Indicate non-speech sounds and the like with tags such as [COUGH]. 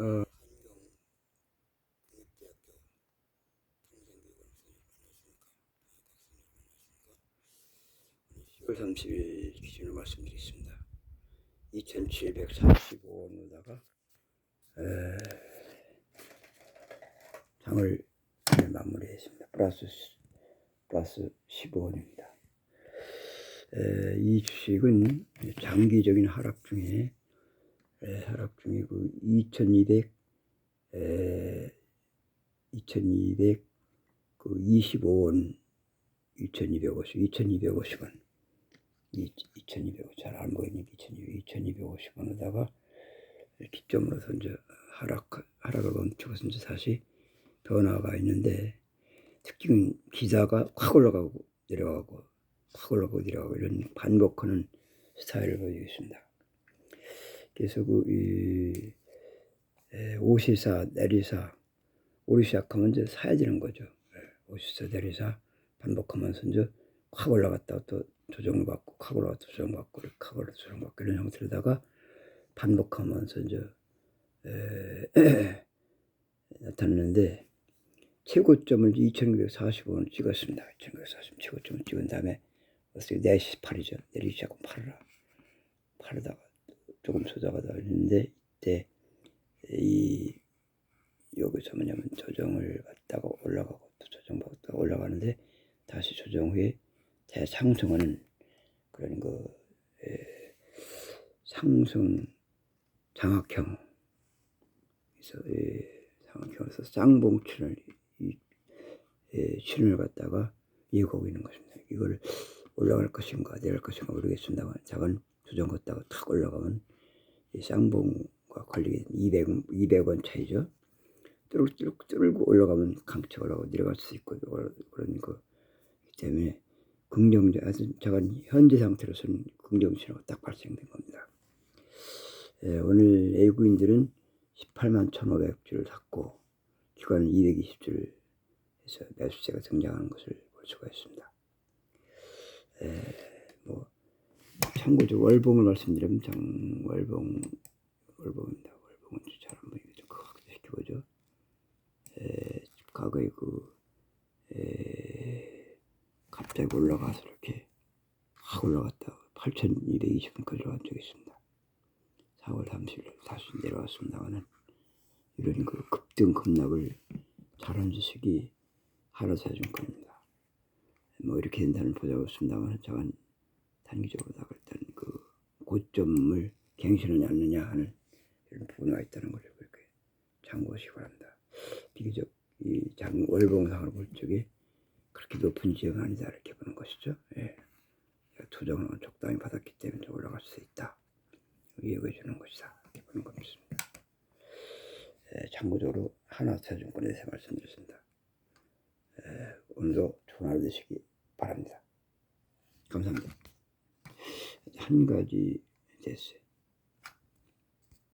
어, 월 30일 기준으로 말씀드리겠습니다. 2745원으로다가 장을 마무리했습니다. 플러스 플러스 15원입니다. 이 주식은 장기적인 하락 중에 에, 하락 중에 그 2200, 에, 2200, 그 25원, 2250, 2250원, 2250, 잘 안 보이니 2250원에다가 기점으로서 이제 하락, 하락을 멈추고서 이제 다시 변화가 있는데 특징은 기사가 확 올라가고 내려가고 확 올라가고 내려가고 이런 반복하는 스타일을 보이고 있습니다. 그래서 그, 이, 에, 오시사, 내리사, 오르 시작하면 이제 사야 되는 거죠. 예, 오시사, 내리사 반복하면서 이제 확 올라갔다가 또 조정을 받고, 확 올라갔다 조정 받고, 확 올라갔다 조정 받고 이런 형태로다가 반복하면서 이제, 에, [CLEARS THROAT] 나타났는데, 최고점을 2945원 찍었습니다. 2940 최고점을 찍은 다음에, 어떻게 4시 8이죠. 내리기 시작하면 팔아라. 팔다가 조금 소자가다 했는데 이때 이 여기서 뭐냐면 조정을 받다가 올라가고 또 조정 받다가 올라가는데 다시 조정 후에 대상승하는 그런 그 에, 상승 장악형 그래서 에, 장악형에서 쌍봉출을 이, 에, 출을 갖다가 예고하고 있는 것입니다. 이걸 올라갈 것인가 내려갈 것인가 모르겠습니다만 작은 조정 걷다가 탁 올라가면 이 쌍봉과 관리게 200, 200원 차이죠. 뚜룩뚜룩 뚫고 올라가면 강추 올라가고 내려갈 수 있고 거 때문에 긍정적 아주 작은 현재 상태로서는 긍정신호가 딱 발생된 겁니다. 예, 오늘 A구인들은 18만 1,500주를 샀고 기관은 220주를 해서 매수세가 등장하는 것을 볼 수가 있습니다. 에, 뭐 참고적으로 월봉을 말씀드리면 장 월봉 월봉입니다. 월봉은 잘안 보이게 좀 크게 시켜보죠. 에, 과거에 그 에, 갑자기 올라가서 이렇게 확 올라갔다 8,220원까지 올라간 적이 있습니다. 4월 30일 다시 내려왔습니다만은 이런 그 급등 급락을 잘한 주식이 하루사증권입니다. 뭐 이렇게 된다는 보자가 없습니다만 저는 단기적으로 나갈 때는 그 고점을 갱신하지 않느냐 하는 이런 부분가 있다는 것을 그렇게 참고하시기 바랍니다. 비교적 이 장 월봉상으로 볼 적에 그렇게 높은 지역은 아니다 이렇게 보는 것이죠. 예. 투정은 적당히 받았기 때문에 올라갈 수 있다. 이해해 주는 것이다. 이렇게 보는 겁니다. 예, 참고적으로 하나투자증권에 대해서 말씀드렸습니다. 예, 오늘도 좋은 하루 되시기 바랍니다. 감사합니다. 한 가지 됐어요.